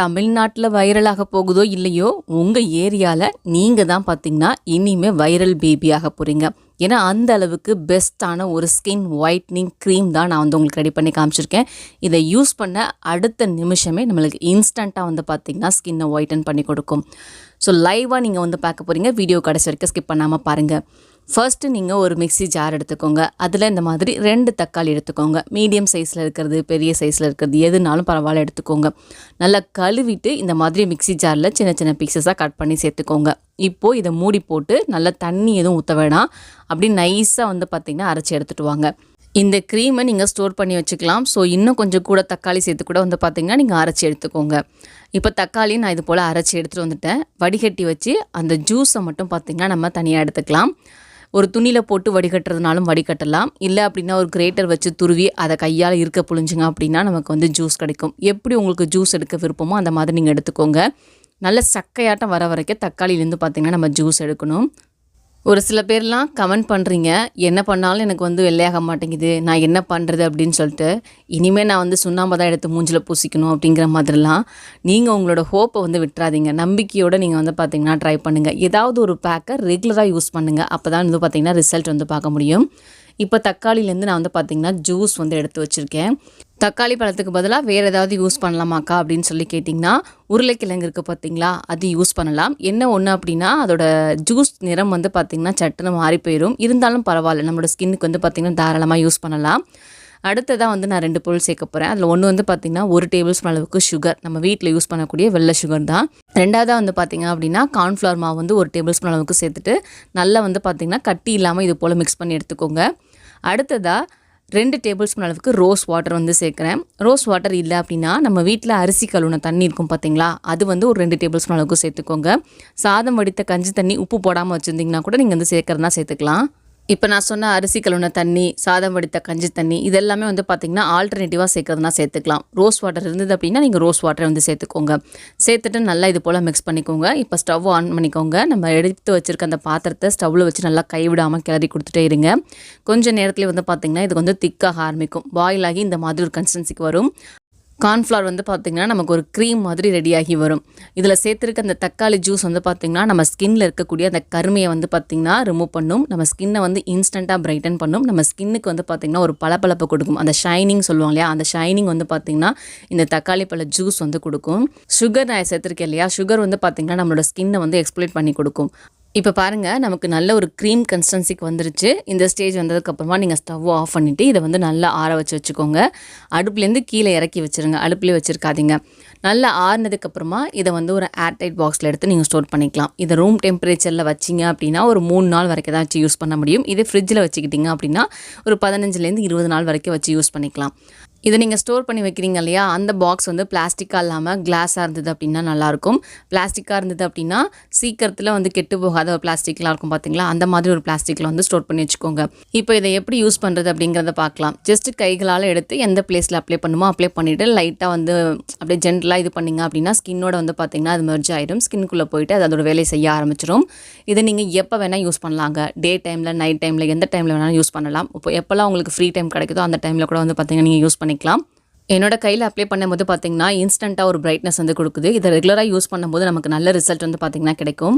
தமிழ்நாட்டில் வைரலாக போகுதோ இல்லையோ உங்கள் ஏரியாவில் நீங்கள் தான் பார்த்தீங்கன்னா இனிமேல் வைரல் பேபியாக போகிறீங்க ஏன்னா அந்த அளவுக்கு பெஸ்ட்டான ஒரு ஸ்கின் ஒயிட்னிங் க்ரீம் தான் நான் வந்து உங்களுக்கு ரெடி பண்ணி காமிச்சிருக்கேன். இதை யூஸ் பண்ண அடுத்த நிமிஷமே நம்மளுக்கு இன்ஸ்டண்ட்டாக வந்து பார்த்திங்கன்னா ஸ்கின்னை ஒயிட்டன் பண்ணி கொடுக்கும். ஸோ லைவாக நீங்கள் வந்து பார்க்க போகிறீங்க வீடியோ கடைசி வரைக்கும் ஸ்கிப் பண்ணாமல் பாருங்கள் ஃபர்ஸ்ட்டு நீங்கள் ஒரு மிக்ஸி ஜார் எடுத்துக்கோங்க. அதில் இந்த மாதிரி ரெண்டு தக்காளி எடுத்துக்கோங்க. மீடியம் சைஸில் இருக்கிறது பெரிய சைஸில் இருக்கிறது எதுனாலும் பரவாயில்ல எடுத்துக்கோங்க. நல்லா கழுவிட்டு இந்த மாதிரி மிக்ஸி ஜாரில் சின்ன சின்ன பீசஸாக கட் பண்ணி சேர்த்துக்கோங்க. இப்போது இதை மூடி போட்டு நல்லா தண்ணி எதுவும் ஊற்ற வேணாம். அப்படி நைஸாக வந்து பார்த்திங்கன்னா அரைச்சி எடுத்துகிட்டு வாங்க. இந்த க்ரீமை நீங்கள் ஸ்டோர் பண்ணி வச்சுக்கலாம். ஸோ இன்னும் கொஞ்சம் கூட தக்காளி சேர்த்து கூட வந்து பார்த்திங்கன்னா நீங்கள் அரைச்சி எடுத்துக்கோங்க. இப்போ தக்காளி நான் இது போல் அரைச்சி எடுத்துகிட்டு வந்துட்டேன். வடிகட்டி வச்சு அந்த ஜூஸை மட்டும் பார்த்திங்கன்னா நம்ம தனியாக எடுத்துக்கலாம். ஒரு துணியில் போட்டு வடிகட்டுறதுனாலும் வடிகட்டலாம். இல்லை அப்படின்னா ஒரு கிரேட்டர் வச்சு துருவி அதை கையால் இருக்க புழிஞ்சுங்க அப்படின்னா நமக்கு வந்து ஜூஸ் கிடைக்கும். எப்படி உங்களுக்கு ஜூஸ் எடுக்க விருப்பமோ அந்த மாதிரி நீங்கள் எடுத்துக்கோங்க. நல்ல சக்கையாட்டம் வர வரைக்கும் தக்காளியிலேருந்து பார்த்திங்கன்னா நம்ம ஜூஸ் எடுக்கணும். ஒரு சில பேர்லாம் கமெண்ட் பண்ணுறீங்க என்ன பண்ணாலும் எனக்கு வந்து வெள்ளையாக மாட்டேங்குது நான் என்ன பண்ணுறது அப்படின்னு சொல்லிட்டு இனிமேல் நான் வந்து சுண்ணாம்பை தான் எடுத்து மூஞ்சில் பூசிக்கணும் அப்படிங்கிற மாதிரிலாம் நீங்கள் உங்களோட ஹோப்பை வந்து விட்டுறாதீங்க. நம்பிக்கையோடு நீங்கள் வந்து பார்த்தீங்கன்னா ட்ரை பண்ணுங்கள் ஏதாவது ஒரு பேக்கை ரெகுலராக யூஸ் பண்ணுங்கள் அப்போ தான் வந்து பார்த்தீங்கன்னா ரிசல்ட் வந்து பார்க்க முடியும். இப்போ தக்காளிலேருந்து நான் வந்து பார்த்திங்கன்னா ஜூஸ் வந்து எடுத்து வச்சுருக்கேன். தக்காளி பழத்துக்கு பதிலாக வேறு ஏதாவது யூஸ் பண்ணலாமாக்கா அப்படின்னு சொல்லி கேட்டிங்கன்னா உருளைக்கிழங்கு இருக்குது பார்த்தீங்களா அது யூஸ் பண்ணலாம். என்ன ஒன்று அப்படின்னா அதோட ஜூஸ் நிறம் வந்து பார்த்திங்கன்னா சட்டுன்னு மாறி போயிடும் இருந்தாலும் பரவாயில்ல நம்மளோட ஸ்கின்னுக்கு வந்து பார்த்திங்கன்னா தாராளமாக யூஸ் பண்ணலாம். அடுத்ததாக வந்து நான் ரெண்டு பொருள் சேர்க்க போகிறேன் அதில் ஒன்று வந்து பார்த்திங்கன்னா ஒரு டேபிள் ஸ்பூன் அளவுக்கு சுகர் நம்ம வீட்டில் யூஸ் பண்ணக்கூடிய வெள்ளை சுகர் தான். ரெண்டாவதாக வந்து பார்த்திங்க அப்படின்னா கார்ன்ஃப்ளவர் மாவு வந்து ஒரு டேபிள் ஸ்பூன் அளவுக்கு சேர்த்துட்டு நல்லா வந்து பார்த்திங்கன்னா கட்டி இல்லாமல் இது போல் மிக்ஸ் பண்ணி எடுத்துக்கோங்க. அடுத்ததாக ரெண்டு டேபிள் ஸ்பூன் அளவுக்கு ரோஸ் வாட்டர் வந்து சேர்க்குறேன். ரோஸ் வாட்டர் இல்லை அப்படின்னா நம்ம வீட்டில் அரிசி கழுவுன தண்ணி இருக்கும் பார்த்தீங்களா அது வந்து ஒரு ரெண்டு டேபிள் ஸ்பூன் அளவுக்கு சேர்த்துக்கோங்க. சாதம் வடித்த கஞ்சி தண்ணி உப்பு போடாமல் வச்சுருந்தீங்கன்னா கூட நீங்கள் வந்து சேர்க்குறதா சேர்த்துக்கலாம். இப்போ நான் சொன்ன அரிசி கழுவுன தண்ணி சாதம் வடித்த கஞ்சி தண்ணி இதெல்லாமே வந்து பார்த்திங்கன்னா ஆல்டர்னேட்டிவாக சேர்க்கறதுனா சேர்த்துக்கலாம். ரோஸ் வாட்டர் இருந்தது அப்படின்னா நீங்கள் ரோஸ் வாட்டரை வந்து சேர்த்துக்கோங்க. சேர்த்துட்டு நல்லா இது போல் மிக்ஸ் பண்ணிக்கோங்க. இப்போ ஸ்டவ் ஆன் பண்ணிக்கோங்க. நம்ம எடுத்து வச்சுருக்க அந்த பாத்திரத்தை ஸ்டவ்வில் வச்சு நல்லா கைவிடாமல் கிளறி கொடுத்துட்டே இருங்க. கொஞ்சம் நேரத்தில் வந்து பார்த்திங்கன்னா இது வந்து திக்காக ஆரம்பிக்கும். பாயில் ஆகி இந்த மாதிரி ஒரு கன்சிஸ்டன்சிக்கு வரும். கார்ன்ஃப்ளவர் வந்து பார்த்திங்கன்னா நமக்கு ஒரு க்ரீம் மாதிரி ரெடியாகி வரும். இதில் சேர்த்துருக்க அந்த தக்காளி ஜூஸ் வந்து பார்த்திங்கன்னா நம்ம ஸ்கின்னில் இருக்கக்கூடிய அந்த கருமையை வந்து பார்த்திங்கன்னா ரிமூவ் பண்ணும். நம்ம ஸ்கின்னை வந்து இன்ஸ்டண்ட்டாக பிரைட்டன் பண்ணும். நம்ம ஸ்கின்னுக்கு வந்து பார்த்திங்கன்னா ஒரு பளபளப்பு கொடுக்கும். அந்த ஷைனிங் சொல்லுவாங்க இல்லையா? அந்த ஷைனிங் வந்து பார்த்திங்கன்னா இந்த தக்காளி பழ ஜூஸ் வந்து கொடுக்கும். சுகர் நான் சேர்த்துருக்கேன் இல்லையா? சுகர் வந்து பார்த்திங்கன்னா நம்மளோட ஸ்கின்னை வந்து எக்ஸ்ப்ளோர் பண்ணி கொடுக்கும். இப்போ பாருங்கள் நமக்கு நல்ல ஒரு க்ரீம் கன்சிஸ்டன்சிக்கு வந்துருச்சு. இந்த ஸ்டேஜ் வந்ததுக்கப்புறமா நீங்கள் ஸ்டவ் ஆஃப் பண்ணிவிட்டு இதை வந்து நல்லா ஆற வச்சு வச்சுக்கோங்க. அடுப்புலேருந்து கீழே இறக்கி வச்சுருங்க. அடுப்புலேயே வச்சுருக்காதீங்க. நல்லா ஆறுனதுக்கப்புறமா இதை வந்து ஒரு ஏர்டைட் பாக்ஸில் எடுத்து நீங்கள் ஸ்டோர் பண்ணிக்கலாம். இதை ரூம் டெம்பரேச்சரில் வச்சிங்க அப்படின்னா ஒரு மூணு நாள் வரைக்கும் தான் வச்சு யூஸ் பண்ண முடியும். இதே ஃப்ரிட்ஜில் வச்சுக்கிட்டிங்க அப்படின்னா ஒரு பதினஞ்சுலேருந்து இருபது நாள் வரைக்கும் வச்சு யூஸ் பண்ணிக்கலாம். இதை நீங்கள் ஸ்டோர் பண்ணி வைக்கிறீங்க இல்லையா? அந்த பாக்ஸ் வந்து பிளாஸ்டிக்காக இல்லாமல் கிளாஸாக இருந்தது அப்படின்னா நல்லாயிருக்கும். பிளாஸ்டிக்காக இருந்தது அப்படின்னா சீக்கிரத்தில் வந்து கெட்டு போகாத ஒரு பிளாஸ்டிக்லாம் இருக்கும் பார்த்தீங்களா அந்த மாதிரி ஒரு பிளாஸ்டிக்கில் வந்து ஸ்டோர் பண்ணி வச்சுக்கோங்க. இப்போ இதை எப்படி யூஸ் பண்ணுறது அப்படிங்கிறத பார்க்கலாம். ஜஸ்ட் கைகளால் எடுத்து எந்த பிளேஸில் அப்ளை பண்ணுமோ அப்ளை பண்ணிவிட்டு லைட்டாக வந்து அப்படியே ஜென்ரலாக இது பண்ணிங்க அப்படின்னா ஸ்கின்னோட வந்து பார்த்தீங்கன்னா அது மெர்ஜ் ஆகிடும் ஸ்கின்குள்ளே போயிட்டு அது அதோட வேலையை செய்ய ஆரம்பிச்சிடும் இதை நீங்கள் எப்போ வேணால் யூஸ் பண்ணலாங்க. டே டைமில் நைட் டைமில் எந்த டைமில் வேணாலும் யூஸ் பண்ணலாம். இப்போ எப்போல்லாம் உங்களுக்கு ஃப்ரீ டைம் கிடைக்குதோ அந்த டைமில் கூட வந்து பார்த்தீங்கன்னா நீங்கள் யூஸ் பண்ணி பண்ணிக்கலாம். என்னோட கையில் அப்ளை பண்ணும்போது பார்த்தீங்கன்னா இன்ஸ்டண்ட்டாக ஒரு பிரைட்னஸ் வந்து கொடுக்குது. இதை ரெகுலராக யூஸ் பண்ணும்போது நமக்கு நல்ல ரிசல்ட் வந்து பார்த்திங்கன்னா கிடைக்கும்.